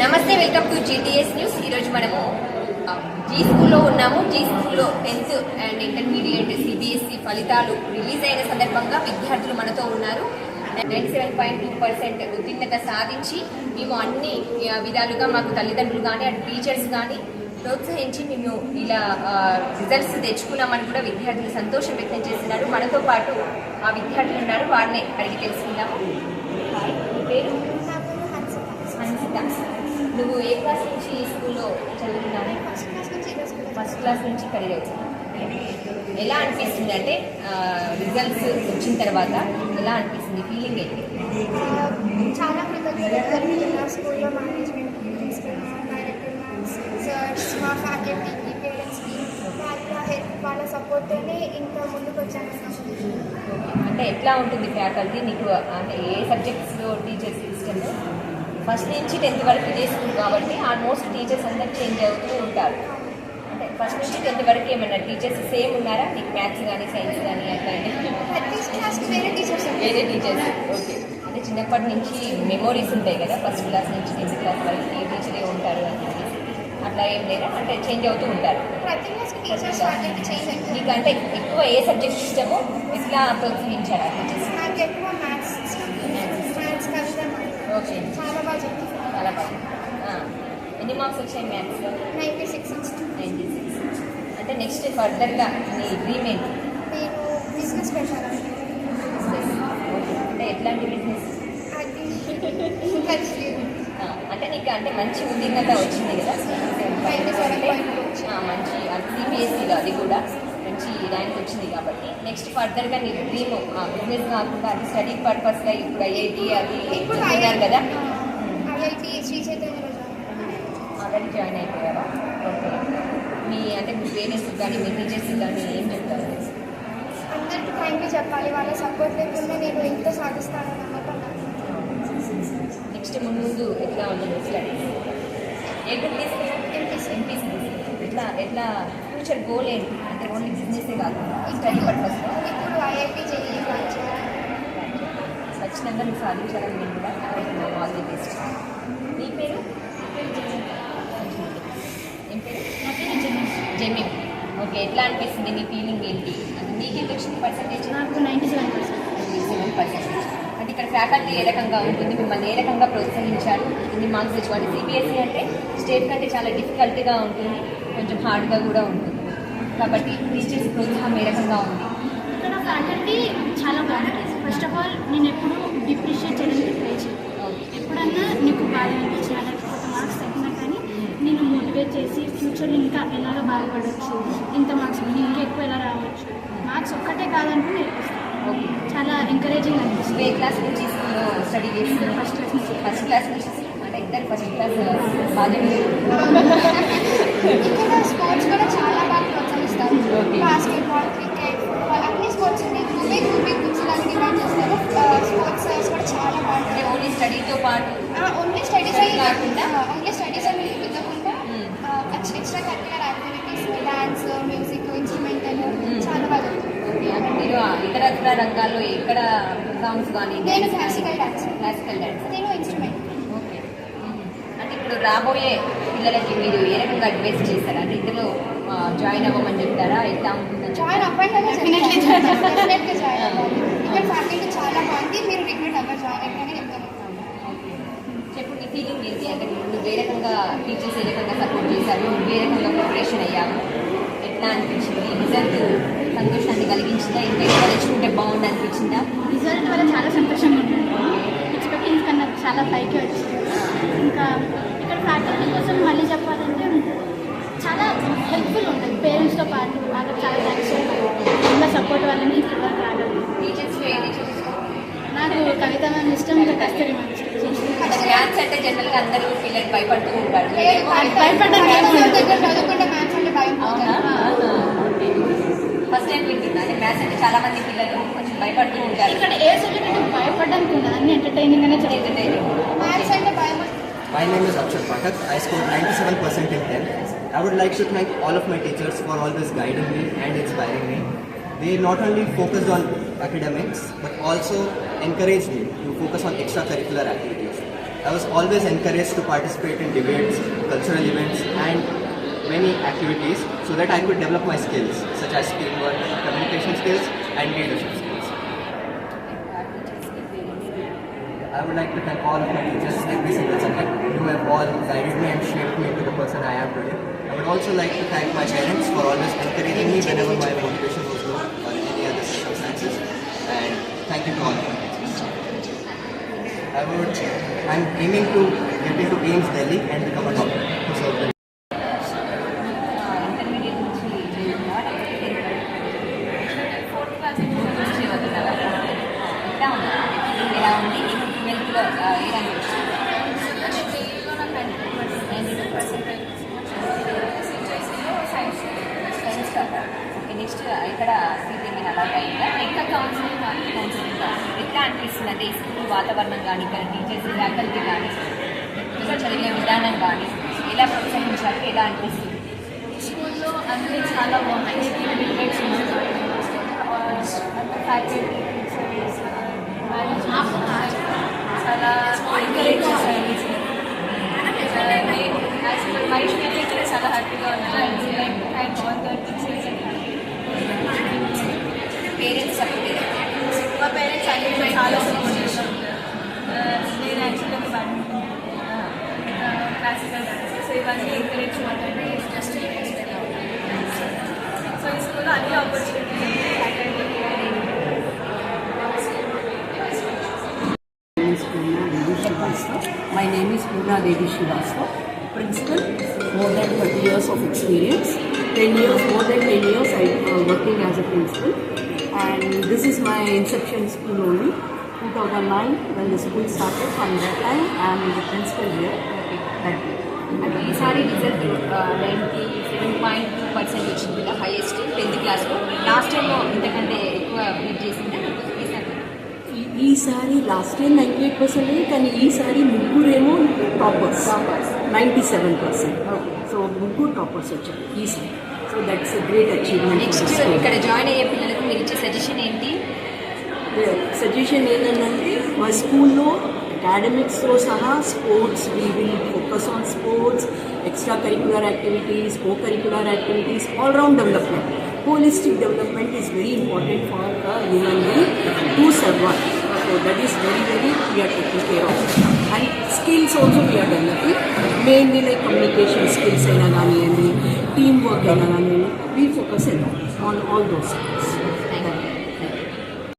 నమస్తే welcome to GTS news ఈరోజు మనము um, జీ స్కూల్లో ఉన్నాము. జీ స్కూల్లో టెన్త్ అండ్ ఇంటర్మీడియట్ సిబిఎస్ఈ ఫలితాలు రిలీజ్ అయిన సందర్భంగా విద్యార్థులు మనతో ఉన్నారు. Ninety seven point two percent ఉత్తీర్ణత సాధించి మేము అన్ని విధాలుగా మాకు తల్లిదండ్రులు కానీ అటు టీచర్స్ కానీ ప్రోత్సహించి మేము ఇలా రిజల్ట్స్ తెచ్చుకున్నామని కూడా విద్యార్థులు సంతోషం వ్యక్తం చేస్తున్నారు. మనతో పాటు ఆ విద్యార్థులు ఉన్నారు. వారిని అడిగి తెలుసుకుందాము. పేరు? నువ్వు ఏ క్లాస్ నుంచి ఈ స్కూల్లో చదువుతున్నావు? ఫస్ట్ క్లాస్ నుంచి ఇక్కడికి వచ్చావు ఎలా అనిపిస్తుంది? అంటే రిజల్ట్స్ వచ్చిన తర్వాత ఎలా అనిపిస్తుంది? ఫీలింగ్ ఏంటి? చాలా కృతజ్ఞతలు. జరుగుతున్న స్కూల్లో మేనేజ్మెంట్ సార్స్ మా ఫ్యాకల్టీకి పేరెంట్స్కి వాళ్ళ హెల్ప్ వాళ్ళ సపోర్ట్తోనే ఇంత ముందుకు వచ్చాను. అంటే ఎట్లా ఉంటుంది ఫ్యాకల్టీ నీకు అంటే ఏ సబ్జెక్ట్స్లో టీచర్స్ ఇష్టము? ఫస్ట్ నుంచి టెన్త్ వరకు ఇదే స్కూల్ కాబట్టి ఆల్మోస్ట్ టీచర్స్ అందరు చేంజ్ అవుతూ ఉంటారు. అంటే ఫస్ట్ నుంచి టెన్త్ వరకు ఏమైనా టీచర్స్ సేమ్ ఉన్నారా? నీకు మ్యాథ్స్ కానీ సైన్స్ కానీ అట్లా వేరే టీచర్స్ వేరే టీచర్స్ ఓకే. అంటే చిన్నప్పటి నుంచి మెమోరీస్ ఉంటాయి కదా ఫస్ట్ క్లాస్ నుంచి టెన్త్ క్లాస్ వరకు ఏ టీచరే ఉంటారు అని చెప్పేసి. అట్లా ఏం లేదా? అంటే చేంజ్ అవుతూ ఉంటారు. నీకు అంటే ఎక్కువ ఏ సబ్జెక్ట్ ఇష్టమో ఎట్లా ప్రోత్సహించారు టీచర్స్. నాకు ఎక్కువ ఓకే. చాలా బాగా చాలా ఆ, ఎన్ని మార్క్స్ వచ్చాయి మ్యాథ్స్లో నైంటీ సిక్స్ నైంటీ సిక్స్. అంటే నెక్స్ట్ ఫర్దర్గా నీ డ్రీమ్ ఏంటి? నేను బిజినెస్ అంటే ఎట్లాంటి బిజినెస్? అది. అంటే నీకు అంటే మంచి ఉత్తీర్ణత వచ్చింది కదా? మంచి. సిబిఎస్ఈలో అది కూడా. మంచి ర్యాంక్ వచ్చింది కాబట్టి నెక్స్ట్ ఫర్దర్గా నీ డ్రీమ్ బిజినెస్ కాకుండా అది స్టడీ పర్పస్గా ఇప్పుడు ఐఐటి అది చెప్తున్నారు కదా? ఐఐటి శ్రీ చైతన్యలో ఆల్రెడీ జాయిన్ అయిపోయారా ఓకే మీ అంటే మీ పేరెంట్స్ కానీ మీ టీచర్స్ కానీ ఏం చెప్తారు? అందరికీ థ్యాంక్ చెప్పాలి. వాళ్ళ సపోర్ట్ లేకుండా నేను ఎంత నమ్మకం నాకు. నెక్స్ట్ ముందు ఎట్లా ఏ గ్రూప్ తీసుకున్నా ఎంపీసీ. ఎంపీసీ ఎట్లా ఎట్లా ఫ్యూచర్ గోల్ ఏంటి? అంటే ఓన్లీ బిజినెసే కాకుండా స్టడీ పర్పస్లో ఇప్పుడు ఐఐటి జేఈ ఖచ్చితంగా నువ్వు సాధించాలని నేను కూడా ఆల్ ది బెస్ట్ నీ పేరు? ఏం పేరు? జమీ. ఓకే ఎట్లా అనిపిస్తుంది నీ ఫీలింగ్ ఏంటి? అది నీకు ఎంత వచ్చింది పర్సంటేజ్ నాకు ninety seven percent seven percentage అంటే ఇక్కడ ఫ్యాకల్టీ ఏ రకంగా ఉంటుంది? మిమ్మల్ని ఏ రకంగా ప్రోత్సహించారు? ఇన్ని మార్క్స్ తెచ్చుకోండి సిబిఎస్ఈ అంటే స్టేట్ కంటే చాలా డిఫికల్ట్గా ఉంటుంది. కొంచెం హార్డ్గా కూడా ఉంటుంది. కాబట్టి టీచర్స్ ప్రోత్సాహం ఏ రకంగా ఉంది. ఇక్కడ ఫ్యాకల్టీ చాలా బాగుంటుంది ఫస్ట్ ఆఫ్ ఆల్ నేను ఎప్పుడు డిప్రిషియేట్ చేయడానికి ట్రై చేయను. ఎప్పుడన్నా నీకు బాగా అనిపించిన లేకపోతే మార్క్స్ తగ్గినా కానీ నేను మోటివేట్ చేసి ఫ్యూచర్లో ఇంకా ఎలాగ బాగుపడవచ్చు ఇంత మార్క్స్ ఇంకా ఎక్కువ ఎలా రావచ్చు మార్క్స్ ఒక్కటే కాదంటూ నేర్పిస్తాను చాలా ఎంకరేజింగ్ అనిపిస్తుంది. ఏ క్లాస్ నుంచి స్టడీ చేస్తున్నావు ఫస్ట్ క్లాస్ నుంచి. ఫస్ట్ క్లాస్ నుంచి. అంటే ఇద్దరు ఫస్ట్ క్లాస్ బాగా ఇక్కడ స్పోర్ట్స్ కూడా చాలా బాగా ప్రోత్సహిస్తారు. బాస్కెట్బాల్ క్రికెట్ ఫుట్బాల్ అన్ని స్పోర్ట్స్ ఉన్నాయి గ్రూపే గ్రూపే కూర్చోడానికి డిమాండ్ చేస్తారు స్పోర్ట్స్ సైన్స్ కూడా చాలా అంటే బాగుంటాయి ఓన్లీ స్టడీతో పాటు ఓన్లీ స్టడీస్ Study కాకుండా? ఓన్లీ స్టడీస్ అని ఇవ్వకుండా Hmm. Extra curricular activities dance music instrumental Hmm. చాలా బాగా అంటే మీరు ఇతర ఇతర రంగాల్లో ఎక్కడ సాంగ్స్ కానీ నేను classical dance. క్లాసికల్ డాన్స్ నేను ఇన్స్ట్రుమెంట్ ఓకే మ్మ్. అంటే ఇప్పుడు రాబోయే పిల్లలకి మీరు ఏ రకంగా అడ్వైస్ చేస్తారా అంటే ఇందులో జాయిన్ అవ్వమని చెప్తారా? ఎట్లా జాయిన్ అవ్వండి ఇక్కడ ఫ్యాకల్టీ చాలా బాగుంది మీరు రిగ్రెట్ అవ్వరు. జాయిన్ అయ్యాకనే చెప్తాను ఓకే. చెప్పు నీ ఫీలింగ్ ఏంటి? అంటే నువ్వు ఏ రకంగా టీచర్స్ ఏ రకంగా సపోర్ట్ చేశారు? నువ్వు ఏ రకంగా ప్రిపరేషన్ అయ్యావు ఎట్లా అనిపించింది? రిజల్ట్ సంతోషాన్ని కలిగించిందా? ఇంకా ఎక్కువ తెచ్చుకుంటే బాగుంది అనిపించిందా? రిజల్ట్ వల్ల చాలా సంతోషంగా ఉంటుంది ఎక్స్పెక్టింగ్ కన్నా చాలా పైకి వచ్చింది ఇంకా ఇక్కడ ఫ్యాకల్టీ కోసం మళ్ళీ చెప్పాలంటే చాలా హెల్ప్ఫుల్ ఉంటుంది పేరెంట్స్తో పాటు వాళ్ళకి చాలా థ్యాంక్స్ ఇంకా సపోర్ట్ వల్లనే ఇక్కడ వరకు రాగలిగాను టీచర్స్ ఏ టీచర్స్ నాకు కవిత మ్యామ్ ఇష్టం ఇంకా కస్తూరి మ్యామ్ ఇష్టం మ్యాథ్స్ అంటే జనరల్గా అందరూ పిల్లలు భయపడుతూ ఉంటారు భయపడ్డాను. చదువుకుంటే మ్యాథ్స్ అంటే భయం అవునా పోతుంది ఫస్ట్ టైం వింటున్నా అంటే మ్యాథ్స్ అంటే చాలా మంది పిల్లలు కొంచెం భయపడుతూ ఉంటారు ఇక్కడ ఏ సబ్జెక్ట్ భయపడడానికి ఉండదు అన్ని ఎంటర్టైనింగ్ అనే చెప్తాను Entertaining. మ్యాథ్స్ అంటే భయం My name is Akshat Pathak. I scored 97% in 10th. I would like to thank all of my teachers for always guiding me and inspiring me. They not only focused on academics but also encouraged me to focus on extracurricular activities. I was always encouraged to participate in debates, cultural events, and many activities so that I could develop my skills such as teamwork, communication skills, and leadership skills. I would like to thank all of my teachers every single subject who have all guided me and shaped me into the person I am today. I would also like to thank my parents for always encouraging me whenever my motivation was low or any other circumstances. And thank you to all of I'm aiming to get into Games Delhi and become a doctor. To serve the next ఇక్కడ seating అలాగే ఇంకా counselling counselling ఎట్లా అనిపిస్తుంది? అంటే ఈ school వాతావరణం కానీ ఇక్కడ టీచర్స్ ఫ్యాకల్టీ కానీ ఇంకా చదివిన విధానం కానీ ఎలా ప్రోత్సహించారు? ఎలా అనిపిస్తుంది? స్కూల్లో అన్నీ చాలా బాగున్నాయి. చాలా ఎంకరేజ్ చేశారు చాలా హ్యాపీగా ఉన్నాను and one thirty parents support మా పేరెంట్స్ అన్ని చాలా సపోర్ట్ చేశారు నేను యాక్చువల్గా బ్యాడ్మింటన్ క్లాసికల్ డాన్స్ సో ఇవన్నీ ఎంకరేజ్ మాట్లాడి జస్ట్ సో ఈ స్కూల్లో అన్ని opportunity name is Purna Devi Srivastava. My name is Purna Devi Srivastava. Principal, more than 30 years of experience. 10 years, more than 10 years I uh, working as a principal. And this is my inception school only. 2009 when the school started. From that time I am the principal here. You. అంటే ఈసారి result ninety seven point two percent వచ్చింది కదా highest tenth క్లాస్లో last టైంలో ఇంతకంటే ఎక్కువ beat చేసిందా ఈసారి last time ninety eight percent కానీ ఈసారి ముగ్గురేమో toppers ninety seven percent so ముగ్గురు టాపర్స్ వచ్చారు ఈసారి so that's great achievement next ఇక్కడ జాయిన్ అయ్యే పిల్లలకు మీరు ఇచ్చే సజెషన్ ఏంటి? సజెషన్ ఏంటంటే మా స్కూల్లో అకాడమిక్స్తో సహా sports we will focus on sports extra curricular activities co curricular activities all round development holistic development is very important for the యూఎన్ఈ to server that is very very clear taking care of and skills also clear develop mainly like communication skills అయినా కానీ teamwork, we focus on all those things.